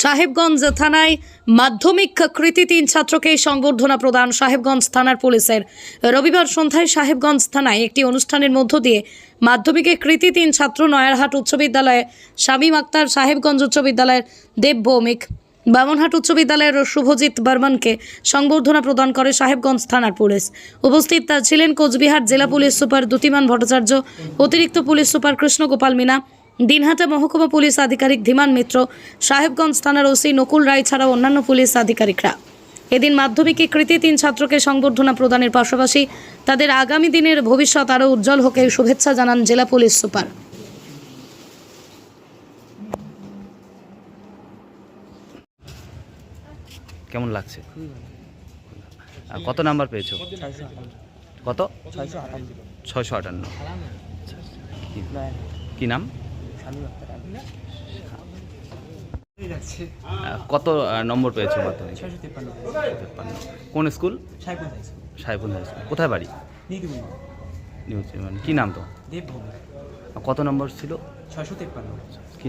সাহেবগঞ্জ থানায় মাধ্যমিক কৃতি তিন ছাত্রকে সংবর্ধনা প্রদান সাহেবগঞ্জ থানার পুলিশের। রবিবার সন্ধ্যায় সাহেবগঞ্জ থানায় একটি অনুষ্ঠানের মধ্য দিয়ে মাধ্যমিকে কৃতি তিন ছাত্র নয়ারহাট উচ্চ বিদ্যালয়ে শামীম আক্তার, সাহেবগঞ্জ উচ্চ বিদ্যালয়ের দেব ভৌমিক, বামনহাট উচ্চ বিদ্যালয়ের শুভজিৎ বর্মনকে সংবর্ধনা প্রদান করে সাহেবগঞ্জ থানার পুলিশ। উপস্থিত ছিলেন কোচবিহার জেলা পুলিশ সুপার দ্যুতিমান ভট্টাচার্য, অতিরিক্ত পুলিশ সুপার কৃষ্ণ গোপাল মিনা দিনহাটা মহকুমা পুলিশ আধিকারিক ধীমান মিত্র সাহেবগঞ্জ থানার ওসি নকুল রায় ছাড়াও অন্যান্য পুলিশ আধিকারিকরা। এদিন মাধ্যমিকে কৃতি তিন ছাত্রকে সংবর্ধনা প্রদানের পাশাপাশি তাদের আগামী দিনের ভবিষ্যৎ আরও উজ্জ্বল হোক এই শুভেচ্ছা জানান জেলা পুলিশ সুপার। কেমন লাগছে? কত নাম্বার পেয়েছ? ছয়শো আটান্ন। কত? ছয়শো আটান্ন। নয় কি নাম? কত নম্বর পেয়েছ মাধ্যমিক। কোন school? Saheb high school. Sahebul high school. কোথায় বাড়ি? নিউজ কি নাম তো? কত নম্বর ছিল? ছয়শো তেপ্পান্ন। কি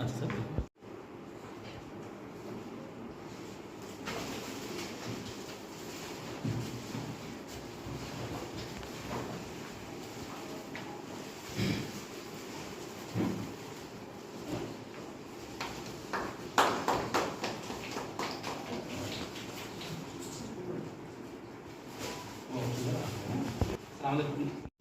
আচ্ছা আমাদের